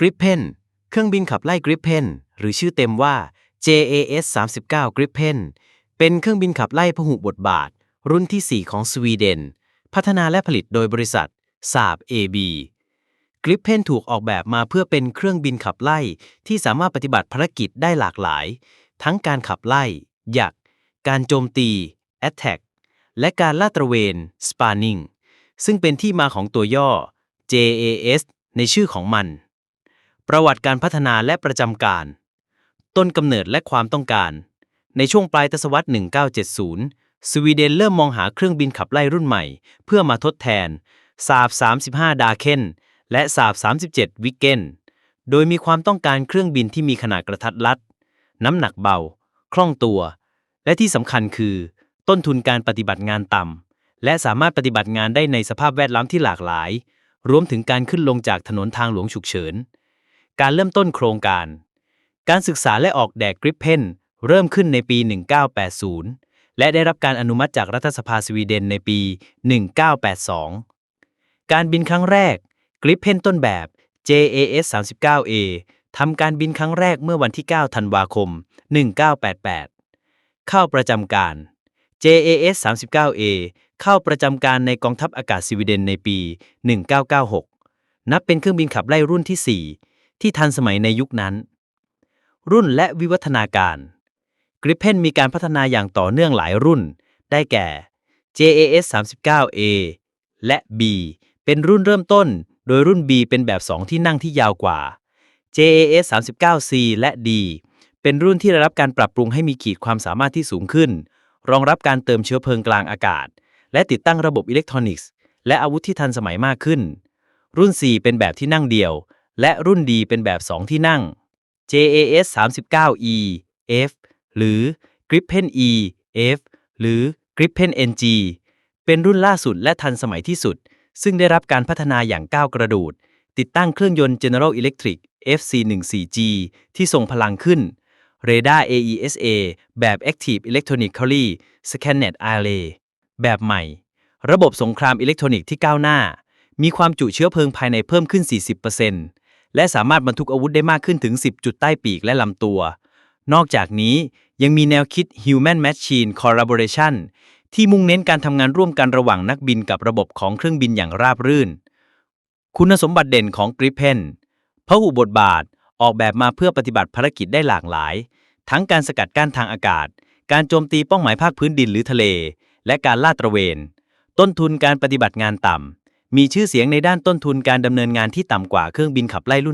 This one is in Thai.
Gripen เครื่องบินขับไล่ Gripen หรือชื่อเต็มว่า JAS 39 Gripen เป็นเครื่องบินขับไล่พหุบทบาท รุ่นที่ 4 ของสวีเดน พัฒนาและผลิตโดยบริษัท Saab AB Gripen ถูกออกแบบมาเพื่อเป็นเครื่องบินขับไล่ที่สามารถปฏิบัติภารกิจได้หลากหลาย ทั้งการขับไล่ หยัก การโจมตี Attack และการลาดตระเวน Spanning ซึ่งเป็นที่มาของตัวย่อ JAS ในชื่อของมัน ประวัติการพัฒนาและประจำการ ต้นกำเนิดและความต้องการ ในช่วงปลายทศวรรษ 1970 สวีเดนเริ่มมองหาเครื่องบินขับไล่รุ่นใหม่ เพื่อมาทดแทน s a บ35 ดาเคนและ s a บ37 วิกเกนโดยมีความต้องการเครื่องบินที่มีขนาดกระทัดรัด น้ำหนักเบา คล่องตัว และที่สำคัญคือ ต้นทุนการปฏิบัติงานต่ำ และสามารถปฏิบัติงานได้ในสภาพแวดล้อมที่หลากหลาย รวมถึงการขึ้นลงจากถนนทางหลวงฉุกเฉิน การเริ่มต้นโครงการ การศึกษาและออกแบบกริปเพนเริ่มขึ้นในปี 1980 และได้รับการอนุมัติจากรัฐสภาสวีเดนในปี 1982 การบินครั้งแรกกริปเพนต้นแบบ JAS 39A ทำการบินครั้งแรกเมื่อวันที่ 9 ธันวาคม 1988 เข้าประจำการ JAS 39A เข้าประจำการในกองทัพอากาศสวีเดนในปี 1996 นับเป็นเครื่องบินขับไล่รุ่นที่4 ที่ทันสมัยในยุคนั้น รุ่นและวิวัฒนาการ Gripen มีการพัฒนาอย่างต่อเนื่องหลายรุ่น ได้แก่ JAS 39A และ B เป็นรุ่นเริ่มต้น โดยรุ่น B เป็นแบบ 2 ที่นั่งที่ยาวกว่า JAS 39C และ D เป็นรุ่นที่ได้รับการปรับปรุงให้มีขีดความสามารถที่สูงขึ้น รองรับการเติมเชื้อเพลิงกลางอากาศ และติดตั้งระบบอิเล็กทรอนิกส์ และอาวุธที่ทันสมัยมากขึ้น รุ่น 4 เป็นแบบที่นั่งเดียว และรุ่น D เป็นแบบ 2 ที่นั่ง JAS 39E F หรือ Gripen E F หรือ Gripen NG เป็นรุ่นล่าสุดและทันสมัยที่สุด ซึ่งได้รับการพัฒนาอย่างก้าวกระโดด ติดตั้งเครื่องยนต์ General Electric FC14G ที่ทรงพลังขึ้นเรดาร์ AESA แบบ Active Electronically Scanned Array แบบใหม่ ระบบสงครามอิเล็กทรอนิกส์ที่ก้าวหน้า มีความจุเชื้อเพลิงภายในเพิ่มขึ้น 40% และสามารถบรรทุกอาวุธได้มากขึ้นถึง 10 จุดใต้ปีกและลำตัว นอกจากนี้ยังมีแนวคิด Human Machine Collaboration ที่มุ่งเน้นการทำงานร่วมกันระหว่างนักบินกับระบบของเครื่องบินอย่างราบรื่น คุณสมบัติเด่นของ Gripen พหุบทบาทออกแบบมาเพื่อปฏิบัติภารกิจได้หลากหลาย ทั้งการสกัดกั้นทางอากาศ การโจมตีเป้าหมายภาคพื้นดินหรือทะเล และการลาดตระเวน ต้นทุนการปฏิบัติงานต่ำ มีชื่อเสียงในด้านต้นทุนการดำเนินงานที่ต่ำกว่าเครื่องบินขับไล่รุ่น